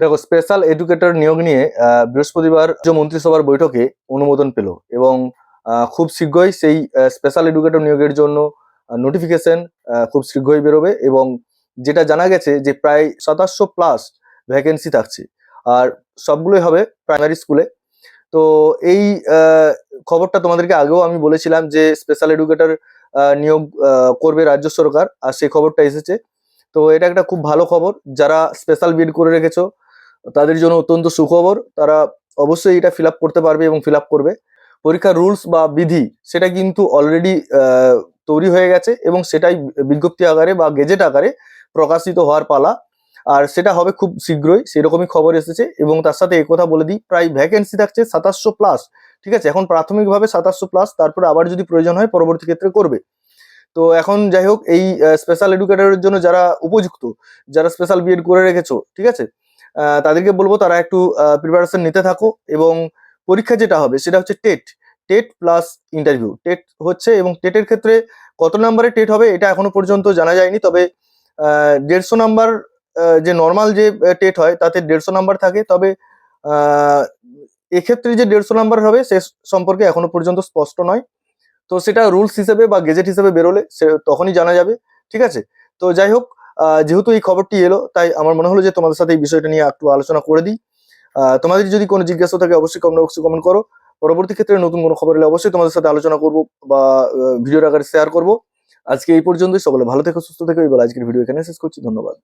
দেখো special educator নিয়োগ নিয়ে বৃহস্পতিবার রাজ্য মন্ত্রিসভার বৈঠকে অনুমোদন পেল এবং খুব শীঘ্রই সেই স্পেশাল এডুকেটর নিয়োগের জন্য নোটিফিকেশন খুব শীঘ্রই বেরোবে এবং যেটা জানা গেছে যে প্রায় সাতাশশো প্লাস ভ্যাকেন্সি থাকছে। আর সবগুলোই হবে প্রাইমারি স্কুলে তো এই খবরটা তোমাদেরকে আগেও আমি বলেছিলাম যে স্পেশাল এডুকেটর নিয়োগ করবে রাজ্য সরকার, আর সেই খবরটা এসেছে। তো এটা একটা খুব ভালো খবর। যারা স্পেশাল বিড করে রেখেছো তাদের জন্য অত্যন্ত সুখবর। তারা অবশ্যই এটা ফিল করতে পারবে এবং ফিল করবে। পরীক্ষার রুলস বা বিধি সেটা কিন্তু অলরেডি তৈরি হয়ে গেছে এবং সেটাই বিজ্ঞপ্তি আকারে বা গেজেট আকারে প্রকাশিত হওয়ার পালা। আর সেটা হবে খুব শীঘ্রই, সেরকমই খবর এসেছে এবং তার সাথে কথা বলে দিই, প্রায় ভ্যাকেন্সি থাকছে সাতাশশো প্লাস ঠিক আছে? এখন প্রাথমিকভাবে সাতাশশো প্লাস তারপরে আবার যদি প্রয়োজন হয় পরবর্তী ক্ষেত্রে করবে। তো এখন যাই হোক, এই স্পেশাল এডুকেটরের জন্য যারা উপযুক্ত, যারা স্পেশাল বিএড করে রেখেছো, ঠিক আছে? তাদেরকে বলব তারা একটু প্রিপারেশন নিতে থাকো এবং পরীক্ষা যেটা হবে সেটা হচ্ছে TET. TET plus interview TET হচ্ছে এবং টেটের ক্ষেত্রে কত নাম্বারে টেট হবে এটা এখনও পর্যন্ত জানা যায়নি, তবে দেড়শো নাম্বার যে নর্মাল যে টেট হয় তাতে দেড়শো নাম্বার থাকে। তবে এক্ষেত্রে যে দেড়শো নাম্বার হবে সে সম্পর্কে এখনও পর্যন্ত স্পষ্ট নয়। তো সেটা রুলস হিসেবে বা গেজেট হিসেবে বেরোলে সে তখনই জানা যাবে। ঠিক আছে? তো যাই হোক যেহেতু এই খবরটি এলো, তাই আমার মনে হলো যে তোমাদের সাথে এই বিষয়টা নিয়ে একটু আলোচনা করে দিই। তোমাদের যদি কোনো জিজ্ঞাসা থাকে অবশ্যই কমেন্ট বক্সে কমেন্ট করো। পরবর্তী ক্ষেত্রে নতুন কোনো খবর এলে অবশ্যই তোমাদের সাথে আলোচনা করব বা ভিডিওর আকারে শেয়ার করব। আজকে এই পর্যন্তই, সকলে ভালো থেকো, সুস্থ থেকো। এই আজকের ভিডিও এখানে শেষ করছি। ধন্যবাদ।